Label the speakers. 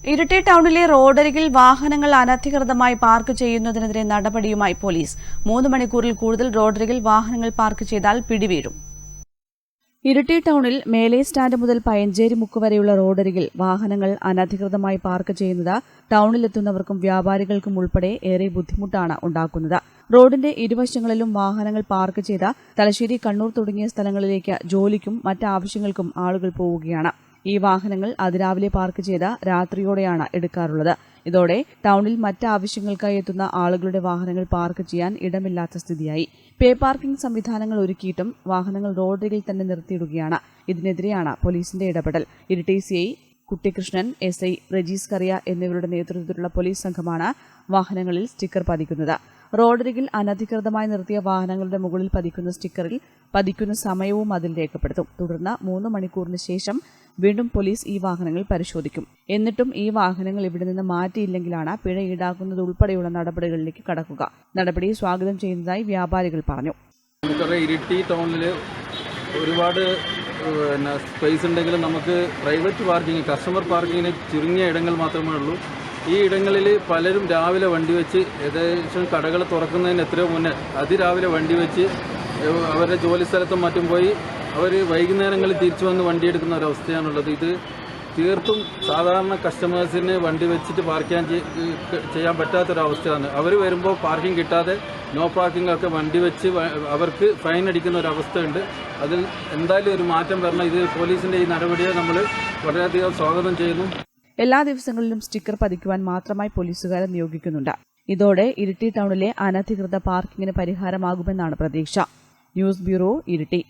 Speaker 1: ഇരിട്ടി ടൗണിലെ റോഡരികിൽ വാഹനങ്ങൾ അനധികൃതമായി പാർക്ക് ചെയ്യുന്നതിനെതിരെ നടപടിയുമായി പോലീസ്. മൂന്ന് മണിക്കൂറിൽ കൂടുതൽ റോഡരികിൽ വാഹനങ്ങൾ പാർക്ക് ചെയ്താൽ പിടിവീഴും. ഇരിട്ടി ടൗണിൽ മേലേ സ്റ്റാൻഡ് മുതൽ പയഞ്ചേരി മുക്ക് വരെയുള്ള റോഡരികിൽ വാഹനങ്ങൾ അനധികൃതമായി പാർക്ക് ചെയ്യുന്നത് ടൗണിലെത്തുന്നവർക്കും വ്യാപാരികൾക്കും ഉൾപ്പെടെ ഏറെ ബുദ്ധിമുട്ടാണ് ഉണ്ടാക്കുന്നത്. റോഡിന്റെ ഇരുവശങ്ങളിലും വാഹനങ്ങൾ പാർക്ക് ചെയ്ത തലശ്ശേരി കണ്ണൂർ തുടങ്ങിയ സ്ഥലങ്ങളിലേക്ക് ജോലിക്കും മറ്റാവശ്യങ്ങൾക്കും ആളുകൾ പോവുകയാണ്. ഈ വാഹനങ്ങൾ അതിരാവിലെ പാർക്ക് ചെയ്ത രാത്രിയോടെയാണ് എടുക്കാറുള്ളത്. ഇതോടെ ടൗണിൽ മറ്റാവശ്യങ്ങൾക്കായി എത്തുന്ന ആളുകളുടെ വാഹനങ്ങൾ പാർക്ക് ചെയ്യാൻ ഇടമില്ലാത്ത സ്ഥിതിയായി. പേ പാർക്കിംഗ് സംവിധാനങ്ങൾ ഒരുക്കിയിട്ടും വാഹനങ്ങൾ റോഡരികിൽ തന്നെ നിർത്തിയിടുകയാണ്. ഇതിനെതിരെയാണ് പോലീസിന്റെ ഇടപെടൽ. Iritty C I Kuttikrishnan S I Rajees Kariya എന്നിവരുടെ നേതൃത്വത്തിലുള്ള പോലീസ് സംഘമാണ് വാഹനങ്ങളിൽ സ്റ്റിക്കർ പതിക്കുന്നത്. റോഡരികിൽ അനധികൃതമായി നിർത്തിയ വാഹനങ്ങളുടെ മുകളിൽ പതിക്കുന്ന സ്റ്റിക്കറിൽ പതിക്കുന്ന സമയവും അതിൽ രേഖപ്പെടുത്തും. തുടർന്ന് മൂന്ന് മണിക്കൂറിന് ശേഷം വീണ്ടും പോലീസ് ഈ വാഹനങ്ങൾ പരിശോധിക്കും. എന്നിട്ടും ഈ വാഹനങ്ങൾ ഇവിടെ നിന്ന് മാറ്റിയില്ലെങ്കിലാണ് പിഴ ഈടാക്കുന്നത് ഉൾപ്പെടെയുള്ള നടപടികളിലേക്ക് കടക്കുക. നടപടി സ്വാഗതം ചെയ്യുന്നതായി വ്യാപാരികൾ പറഞ്ഞു.
Speaker 2: ഇരിട്ടി ടൗണിൽ ഒരുപാട് പിന്നെ സ്പേസ് ഉണ്ടെങ്കിലും നമുക്ക് പ്രൈവറ്റ് പാർക്കിംഗ് കസ്റ്റമർ പാർക്കിങ്ങിന് ചുരുങ്ങിയ ഇടങ്ങൾ മാത്രമേ ഉള്ളൂ. ഈ ഇടങ്ങളിൽ പലരും രാവിലെ വണ്ടി വെച്ച് ഏകദേശം കടകൾ തുറക്കുന്നതിന് എത്രയോ മുന്നേ അതിരാവിലെ വണ്ടി വെച്ച് അവരുടെ ജോലി സ്ഥലത്തും മറ്റും പോയി അവർ വൈകുന്നേരങ്ങളിൽ തിരിച്ചു വന്ന് വണ്ടി എടുക്കുന്ന ഒരവസ്ഥയാണുള്ളത്. ഇത് തീർത്തും സാധാരണ കസ്റ്റമേഴ്സിന് വണ്ടി വെച്ചിട്ട് പാർക്ക് ചെയ്യാൻ ചെയ്- ചെയ്യാൻ പറ്റാത്തൊരവസ്ഥയാണ്. അവർ വരുമ്പോൾ പാർക്കിംഗ് കിട്ടാതെ നോ പാർക്കിംഗ് ഒക്കെ വണ്ടി വെച്ച് അവർക്ക് ഫൈൻ അടിക്കുന്ന ഒരു അതിൽ എന്തായാലും ഒരു മാറ്റം വരണം. ഇത് പോലീസിന്റെ ഈ നടപടിയെ നമ്മൾ വളരെയധികം സ്വാഗതം ചെയ്യുന്നു.
Speaker 1: എല്ലാ ദിവസങ്ങളിലും സ്റ്റിക്കർ പതിക്കുവാൻ മാത്രമായി പോലീസുകാരെ നിയോഗിക്കുന്നുണ്ട്. ഇതോടെ ഇരിട്ടി ടൗണിലെ അനധികൃത പാർക്കിങ്ങിന് പരിഹാരമാകുമെന്നാണ് പ്രതീക്ഷ. News bureau Iritty.